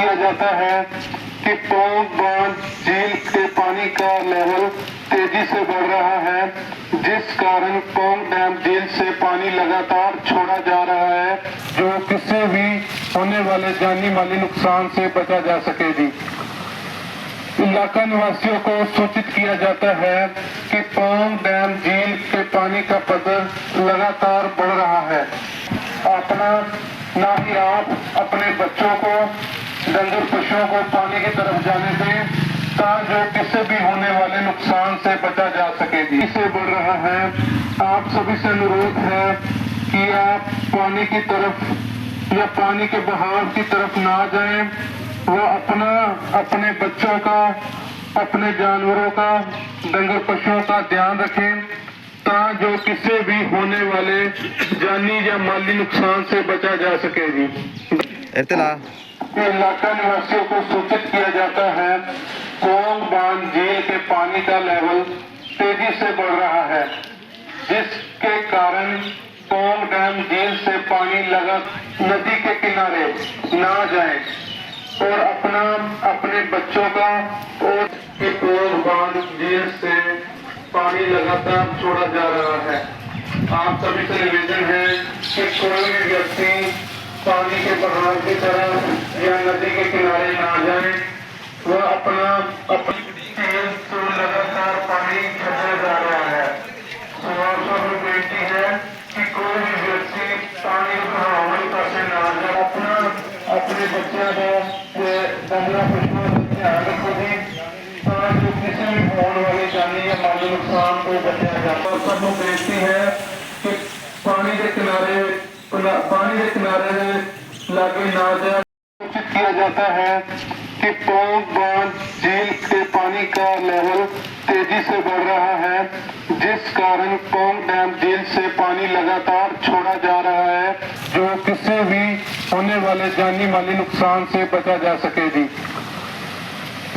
किया जाता है कि पौंग बाँध, झील के पानी का लेवल तेज़ी से बढ़ रहा है, जिस कारण पौंग डैम, झील से पानी लगातार छोड़ा जा रहा है, जो किसी भी होने वाले जानी माली नुकसान से बचा जा सके जी इलाका निवासियों को सूचित किया जाता है कि पौंग डैम, झील के पानी का पद्धर लगातार बढ़ रहा है। अपना, ना ही आप, अपने बच्चों को डंगर पशुओं को पानी की तरफ़ जाने दें ताकि किसी भी होने वाले नुकसान से बचा जा सके। जी से बढ़ रहा है। आप सभी से अनुरोध है कि आप पानी की तरफ़ या पानी के बहाव की तरफ़ ना जाएँ। वो अपना, अपने बच्चों का, अपने जानवरों का डंगर पशुओं का ध्यान रखें ता जो किसी भी होने वाले जानी या माली नुकसान से बचा जा सके। जी एरतेला इलाका निवासियों को सूचित किया जाता है, कोंग बाँध झील के पानी का लेवल तेज़ी से बढ़ रहा है, जिसके कारण कोंग डैम झील से पानी लगा नदी के किनारे ना जाए और अपना, अपने बच्चों का और कोंग बाँध झील से पानी लगातार छोड़ा जा रहा है। आप सभी से निवेदन है कि कोई भी व्यक्ति पानी के बहाव की तरफ़ या नदी के किनारे ना जाए वह अपना अपनी तेज से लगातार पानी छोड़ा जा रहा है सुबह में बेनती है कि कोई भी व्यक्ति पानी के बहाव में पासे ना जाए अपना अपने बच्चों को ते डंगरा पशुओं का ध्यान रखो जी ताकि किसी भी होने वाले जानी या माली नुकसान को बचाया जाता है सबको बेनती है कि पानी के किनारे पानी के किनारे लागे ना किया जाता है कि पौंग बाँध, झील के पानी का लेवल तेज़ी से बढ़ रहा है, जिस कारण पौंग डैम झील से पानी लगातार छोड़ा जा रहा है, जो किसी भी होने वाले जानी माली नुकसान से बचा जा सके जी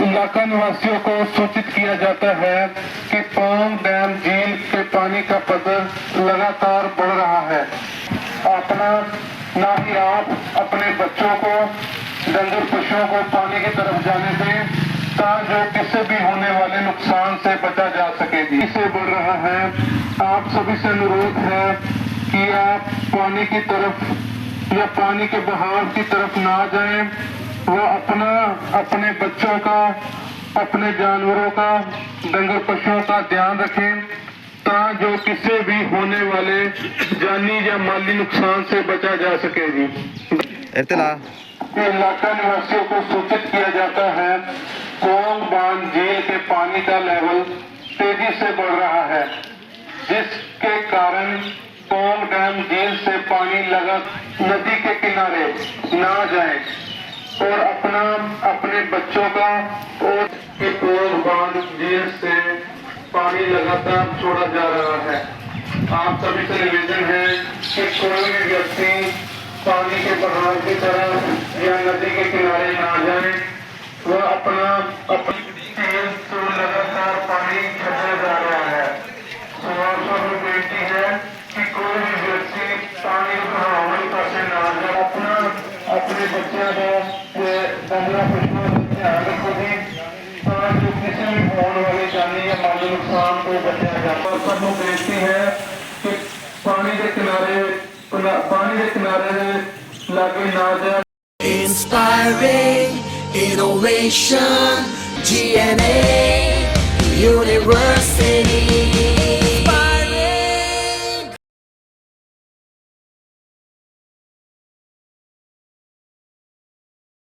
इलाका निवासियों को सूचित किया जाता है कि पौंग डैम, झील के पानी का पद्धर लगातार बढ़ रहा है। अपना, ना ही आप अपने बच्चों को, डंगर पशुओं को पानी की तरफ़ जाने दें जो किसी भी होने वाले नुकसान से बचा जा सके। जी से बढ़ रहा है। आप सभी से अनुरोध है कि आप पानी की तरफ़ या पानी के बहाव की तरफ़ ना जाएँ। वो अपना, अपने बच्चों का, अपने जानवरों का, डंगर पशुओं का ध्यान रखें। ता जो किसी भी होने वाले जानी या माली नुकसान से बचा जा सके जी। एरतेला इलाका निवासियों को सूचित किया जाता है कोंग बाँध झील के पानी का लेवल तेज़ी से बढ़ रहा है जिसके कारण कोंग डैम झील से पानी लगा नदी के किनारे ना जाए और अपना अपने बच्चों का और कोंग बाँध झील से पानी लगातार छोड़ा जा रहा है। आप सभी से निवेदन है कि कोई भी व्यक्ति पानी के बहाव की तरफ़ या नदी के किनारे ना जाए, वह अपना अपनी तेज लगातार पानी छोड़ा जा रहा है। में बेनती है कि कोई भी व्यक्ति पानी के बहाव में पासे ना जाए, अपना अपने बच्चों को ते डंगरा पशुओं का ध्यान रखो जी ताकि किसी भी होने वाले जानी या माली पानी पानी ना GNA University.